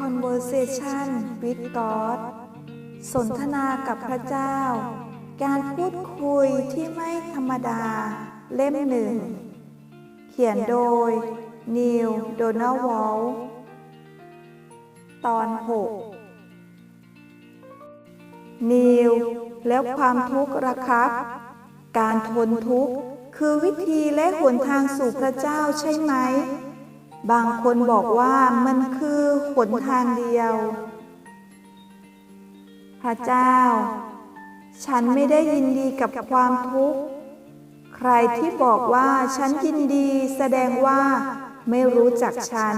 Conversation with God สนทนากับพระเจ้า การพูดคุยที่ไม่ธรรมดา เล่มหนึ่ง เขียนโดย นิวโดนัลวอลตอน 6 นิว แล้วความทุกข์ระครับ การทนทุกข์คือวิธีและหนทางสู่พระเจ้าใช่ไหม บางคนบอกว่ามันคือหนทางเดียว พระเจ้า ฉันไม่ได้ยินดีกับความทุกข์ ใครที่บอกว่าฉันยินดีแสดงว่าไม่รู้จักฉัน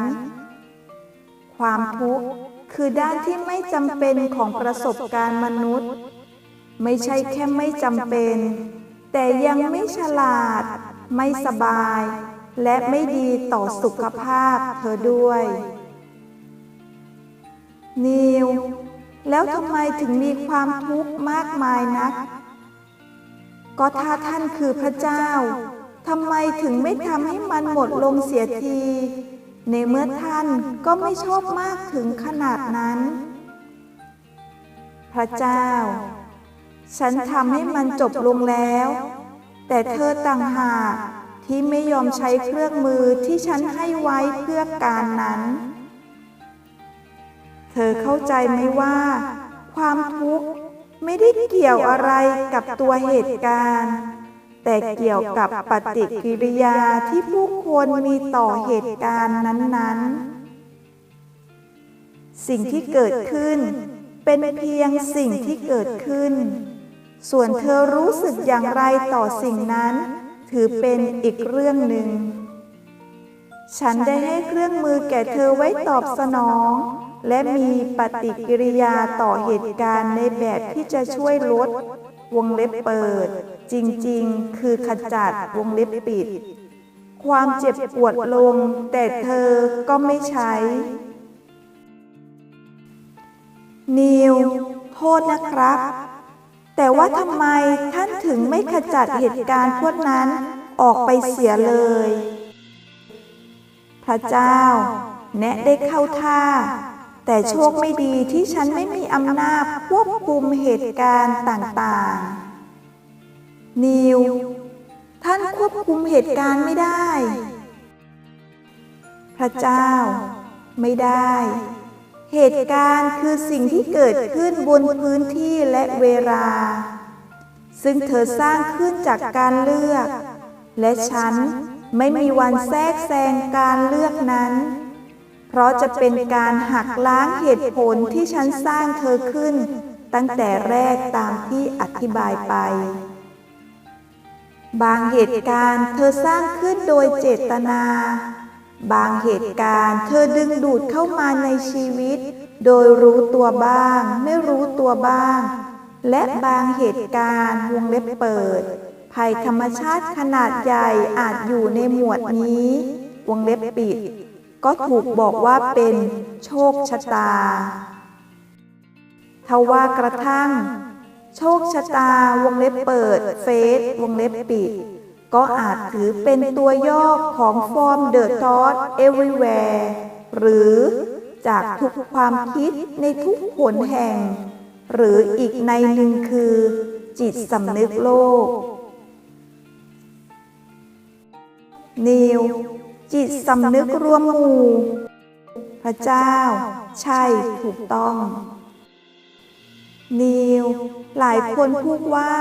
ความทุกข์คือด้านที่ไม่จำเป็นของประสบการณ์มนุษย์ ไม่ใช่แค่ไม่จำเป็น แต่ยังไม่ฉลาด ไม่สบาย และไม่ดีต่อสุขภาพเธอด้วย นิว แล้วทำไมถึงมีความทุกข์มากมายนัก ก็ถ้าท่านคือพระเจ้าทำไมถึงไม่ทำให้มันหมดลงเสียที ในเมื่อท่านก็ไม่ชอบมากถึงขนาดนั้น พระเจ้า ฉันทำให้มันจบลงแล้ว แต่เธอต่างหาก ที่ไม่ยอมใช้เครื่องมือที่ฉันให้ไว้เพื่อการนั้น เธอเข้าใจไหมว่า ความทุกข์ไม่ได้เกี่ยวอะไรกับตัวเหตุการณ์ แต่เกี่ยวกับปฏิกิริยาที่ผู้คนมีต่อเหตุการณ์นั้นๆ สิ่งที่เกิดขึ้น เป็นเพียงสิ่งที่เกิดขึ้น ส่วนเธอรู้สึกอย่างไรต่อสิ่งนั้น ถือเป็นอีกเรื่องหนึ่ง ฉันได้ให้เครื่องมือแก่เธอไว้ตอบสนอง และมีปฏิกิริยาต่อเหตุการณ์ในแบบที่จะช่วยลด วงเล็บเปิด จริงๆ คือขจัดวงเล็บปิด ความเจ็บปวดลง แต่เธอก็ไม่ใช้ นิว โทษนะครับ แต่ว่าทำไมท่านถึงไม่ขจัดเหตุการณ์พวกนั้นออกไปเสียเลย พระเจ้า แนะได้เข้าท่า แต่โชคไม่ดีที่ฉันไม่มีอำนาจควบคุมเหตุการณ์ต่างๆ นิว ท่านควบคุมเหตุการณ์ไม่ได้ พระเจ้า ไม่ได้ เหตุการณ์คือสิ่งที่เกิดขึ้นบนพื้นที่และเวลา ซึ่งเธอสร้างขึ้นจากการเลือก และฉันไม่มีวันแทรกแซงการเลือกนั้น เพราะจะเป็นการหักล้างเหตุผลที่ฉันสร้างเธอขึ้น ตั้งแต่แรกตามที่อธิบายไป บางเหตุการณ์เธอสร้างขึ้นโดยเจตนา บางเหตุการณ์เธอดึงดูดเข้ามาในชีวิต โดยรู้ตัวบ้าง ไม่รู้ตัวบ้าง และบางเหตุการณ์วงเล็บเปิด ภัยธรรมชาติขนาดใหญ่อาจอยู่ในหมวดนี้ วงเล็บปิด ก็ถูกบอกว่าเป็นโชคชะตาทว่ากระทั่ง โชคชะตาวงเล็บเปิด เฟสวงเล็บปิด ก็อาจถือเป็นตัวย่อของฟอร์มเดอะทอ t เอ everywhere หรือจากทุกความคิดในทุกหนแห่ง หรืออีกในหนึ่งคือ จิตสำนึกโลก นิว จิตสำนึกรวมหมู่ พระเจ้า ใช่ถูกต้อง นิว หลายคนพูดว่า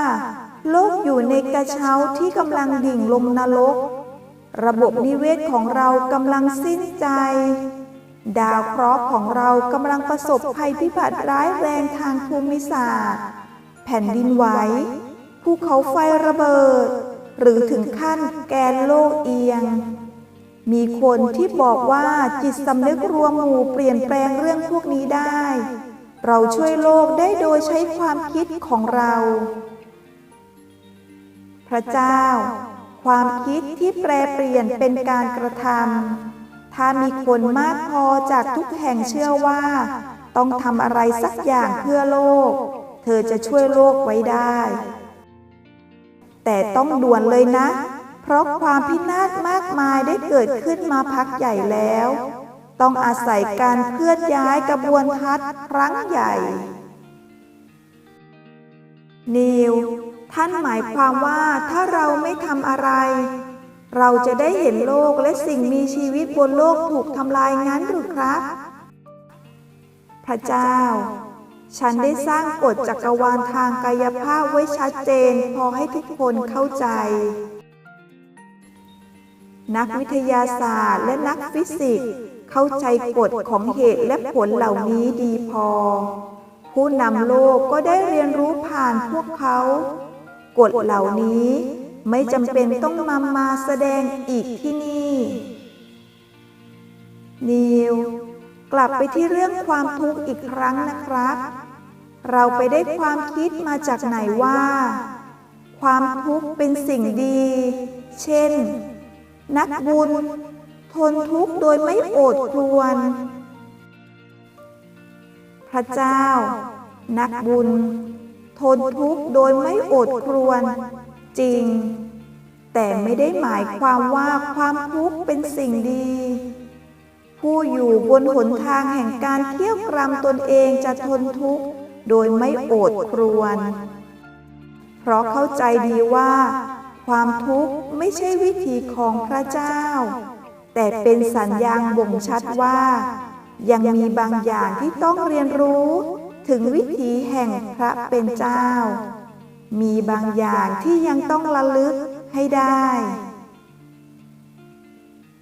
โลกอยู่ในกระเช้าที่กำลังดิ่งลงนรก ระบบนิเวศของเรากำลังสิ้นใจ ดาวเคราะห์ของเรากำลังประสบภัยพิบัติร้ายแรงทางภูมิศาสตร์ แผ่นดินไหวภูเขาไฟระเบิด หรือถึงขั้นแกนโลกเอียง มีคนที่บอกว่าจิตสำนึกรวมหมู่เปลี่ยนแปลงเรื่องพวกนี้ได้ เราช่วยโลกได้โดยใช้ความคิดของเรา พระเจ้า ความคิดที่แปรเปลี่ยนเป็นการกระทำถ้ามีคนมากพอจากทุกแห่งเชื่อว่า ต้องทำอะไรสักอย่างเพื่อโลก เธอจะช่วยโลกไว้ได้ แต่ต้องด่วนเลยนะ เพราะความพินาศมากมายได้เกิดขึ้นมาพักใหญ่แล้ว ต้องอาศัยการเคลื่อนย้ายกระบวนทัศน์ครั้งใหญ่นิว ท่านหมายความว่าถ้าเราไม่ทำอะไร เราจะได้เห็นโลกและสิ่งมีชีวิตบนโลกถูกทำลายงั้นหรือครับ พระเจ้า ฉันได้สร้างกฎจักรวาลทางกายภาพไว้ชัดเจนพอให้ทุกคนเข้าใจ นักวิทยาศาสตร์และนักฟิสิกส์เข้าใจกฎของเหตุและผลเหล่านี้ดีพอ ผู้นำโลกก็ได้เรียนรู้ผ่านพวกเขา กฎเหล่านี้ไม่จำเป็นต้องนำมาแสดงอีกที่นี่ นิว กลับไปที่เรื่องความทุกข์อีกครั้งนะครับ เราไปได้ความคิดมาจากไหนว่า ความทุกข์เป็นสิ่งดี เช่น นักบุญ ทนทุกข์โดยไม่โอดครวรพระเจ้า นักบุญ ทนทุกข์โดยไม่อดครวรจริง แต่ไม่ได้หมายความว่าความทุกข์เป็นสิ่งดี ผู้อยู่บนหนทางแห่งการเที่ยวกรำตนเองจะทนทุกข์โดยไม่อดครวญเพราะเข้าใจดีว่า ความทุกข์ไม่ใช่วิถีของพระเจ้า แต่เป็นสัญญาณบ่งชัดว่า ยังมีบางอย่างที่ต้องเรียนรู้ ถึงวิถีแห่งพระเป็นเจ้า มีบางอย่างที่ยังต้องระลึกให้ได้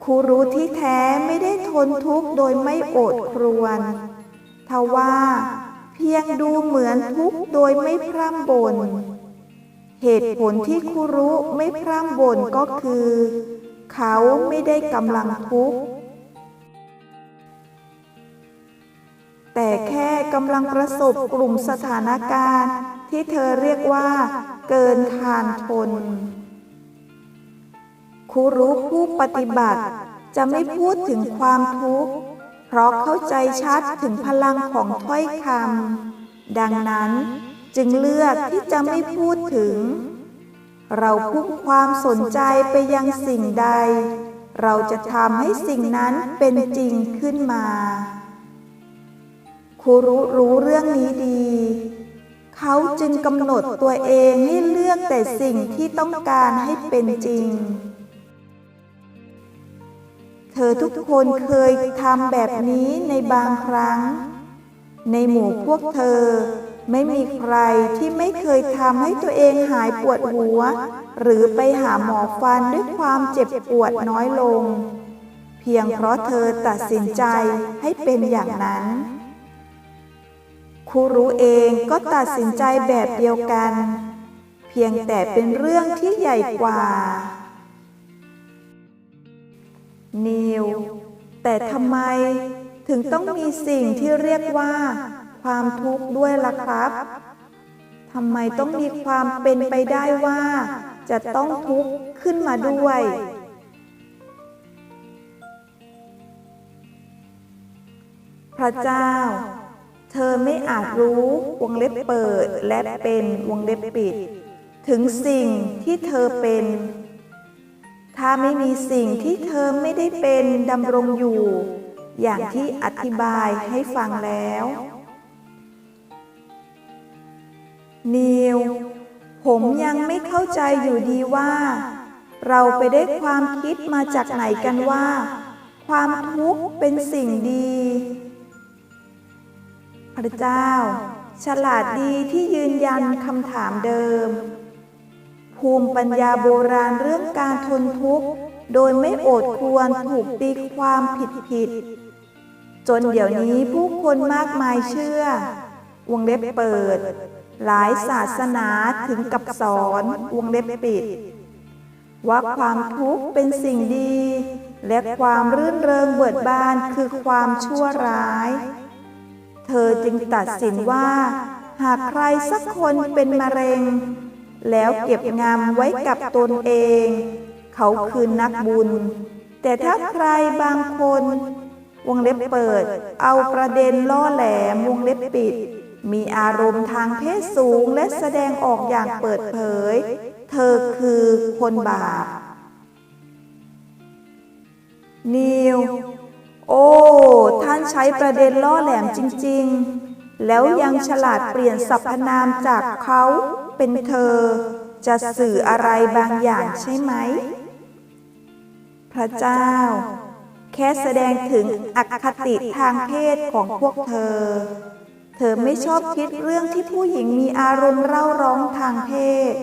ครูรู้ที่แท้ไม่ได้ทนทุกข์โดยไม่โอดครวญทว่าเพียงดูเหมือนทุกข์โดยไม่พร่ำบ่น เหตุผลที่ครูรู้ไม่พร่ำบ่นก็คือ เขาไม่ได้กำลังทุกข์ แต่แค่กำลังประสบกลุ่มสถานการณ์ ที่เธอเรียกว่า เกินทานทนครูรู้ผู้ปฏิบัติจะไม่พูดถึงความทุกข์ เพราะเข้าใจชัดถึงพลังของถ้อยคำดังนั้นจึงเลือกที่จะไม่พูดถึง เราพุ่งความสนใจไปยังสิ่งใด เราจะทำให้สิ่งนั้นเป็นจริงขึ้นมา ครูรู้รู้เรื่องนี้ดี เขาจึงกำหนดตัวเองให้เลือกแต่สิ่งที่ต้องการให้เป็นจริง เธอทุกคนเคยทำแบบนี้ในบางครั้ง ในหมู่พวกเธอไม่มีใครที่ไม่เคยทำให้ตัวเองหายปวดหัว หรือไปหาหมอฟันด้วยความเจ็บปวดน้อยลง เพียงเพราะเธอตัดสินใจให้เป็นอย่างนั้น ครูรู้เองก็ตัดสินใจแบบเดียวกัน เพียงแต่เป็นเรื่องที่ใหญ่กว่า นิว แต่ทำไมถึงต้องมีสิ่งที่เรียกว่า ความทุกข์ด้วยล่ะครับทำไมต้องมีความเป็นไปได้ว่า จะต้องทุกข์ขึ้นมาด้วย พระเจ้า เธอไม่อาจรู้วงเล็บเปิดและเป็นวงเล็บปิด ถึงสิ่งที่เธอเป็น ถ้าไม่มีสิ่งที่เธอไม่ได้เป็นดำรงอยู่ อย่างที่อธิบายให้ฟังแล้วนิวผมยังไม่เข้าใจอยู่ดีว่า เราไปได้ความคิดมาจากไหนกันว่า ความทุกข์เป็นสิ่งดี พระเจ้า ฉลาดดีที่ยืนยันคำถามเดิม ภูมิปัญญาโบราณเรื่องการทนทุกข์ โดยไม่โอดควรถูกตีความผิดผิดๆจนเดี๋ยวนี้ผู้คนมากมายเชื่อ วงเล็บเปิด หลายศาสนาถึงกับสอน วงเล็บปิด ว่าความทุกข์เป็นสิ่งดี และความรื่นเริงเบิดบานคือความชั่วร้าย เธอจึงตัดสินว่า หากใครสักคนเป็นมะเร็ง แล้วเก็บงำไว้กับตนเอง เขาคือนักบุญ แต่ถ้าใครบางคน วงเล็บเปิด เอาประเด็นล่อแหลมวงเล็บปิด มีอารมณ์ทางเพศสูงและแสดงออกอย่างเปิดเผย เธอคือคนบาปนิว โอ้ ท่านใช้ประเด็นล่อแหลมจริง ๆ แล้วยังฉลาดเปลี่ยนสรรพนามจากเขาเป็นเธอ จะสื่ออะไรบางอย่างใช่ไหม พระเจ้า แค่แสดงถึงอคติทางเพศของพวกเธอ เธอไม่ชอบคิดเรื่องที่ผู้หญิงมีอารมณ์เร่าร้องทางเพศ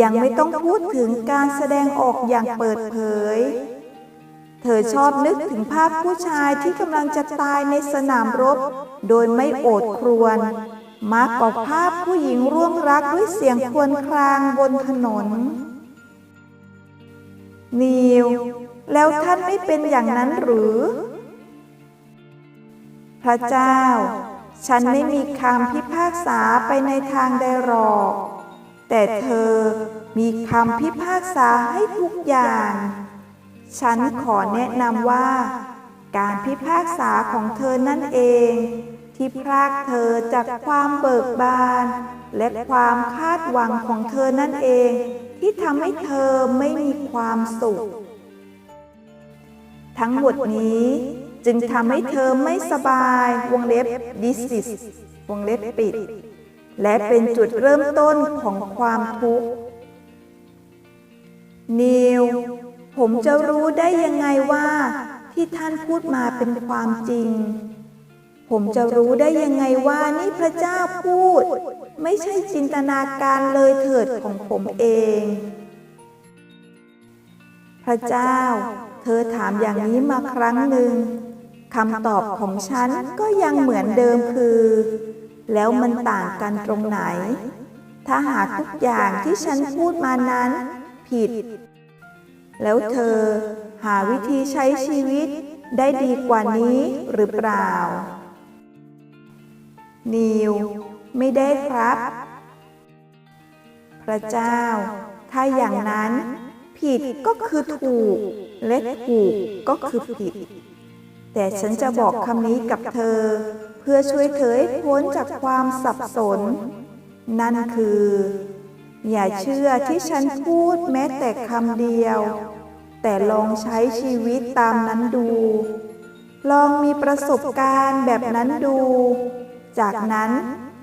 ยังไม่ต้องพูดถึงการแสดงออกอย่างเปิดเผย เธอชอบนึกถึงภาพผู้ชายที่กำลังจะตายในสนามรบ โดยไม่โอดครวญมากกว่าภาพผู้หญิงร่วงรักด้วยเสียงครวญครางบนถนน นิว แล้วท่านไม่เป็นอย่างนั้นหรือ พระเจ้า ฉันไม่มีคำพิพากษาไปในทางใดหรอก แต่เธอมีคำพิพากษาให้ทุกอย่าง ฉันขอแนะนำว่า การพิพากษาของเธอนั่นเอง ที่พรากเธอจากความเบิกบาน และความคาดหวังของเธอนั่นเอง ที่ทำให้เธอไม่มีความสุข ทั้งหมดนี้จึงทำให้เธอไม่สบายวงเล็บ this is วงเล็บปิด และเป็นจุดเริ่มต้นของความทุกข์นิว ผมจะรู้ได้ยังไงว่า ที่ท่านพูดมาเป็นความจริง ผมจะรู้ได้ยังไงว่านี่พระเจ้าพูด ไม่ใช่จินตนาการเลยเถิดของผมเอง พระเจ้า เธอถามอย่างนี้มาครั้งหนึ่งคำตอบของฉันก็ยังเหมือนเดิมคือ แล้วมันต่างกันตรงไหน ถ้าหากทุกอย่างที่ฉันพูดมานั้น ผิด แล้วเธอหาวิธีใช้ชีวิตได้ดีกว่านี้หรือเปล่า นิว ไม่ได้ครับ พระเจ้า ถ้าอย่างนั้นผิดก็คือถูก และถูกก็คือผิด แต่ฉันจะบอกคำนี้กับเธอ เพื่อช่วยเธอให้พ้นจากความสับสน นั่นคือ อย่าเชื่อที่ฉันพูดแม้แต่คำเดียว แต่ลองใช้ชีวิตตามนั้นดู ลองมีประสบการณ์แบบนั้นดู จากนั้น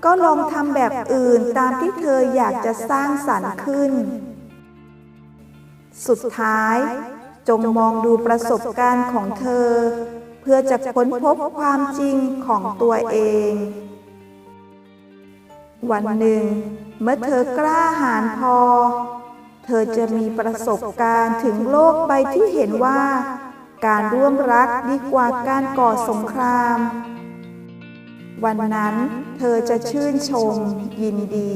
ก็ลองทำแบบอื่นตามที่เธออยากจะสร้างสรรค์ขึ้น สุดท้าย จงมองดูประสบการณ์ของเธอ เพื่อจะค้นพบความจริงของตัวเอง วันหนึ่ง เมื่อเธอกล้าหาญพอ เธอจะมีประสบการณ์ถึงโลกใบที่เห็นว่า การร่วมรักดีกว่าการก่อสงคราม วันนั้นเธอจะชื่นชมยินดี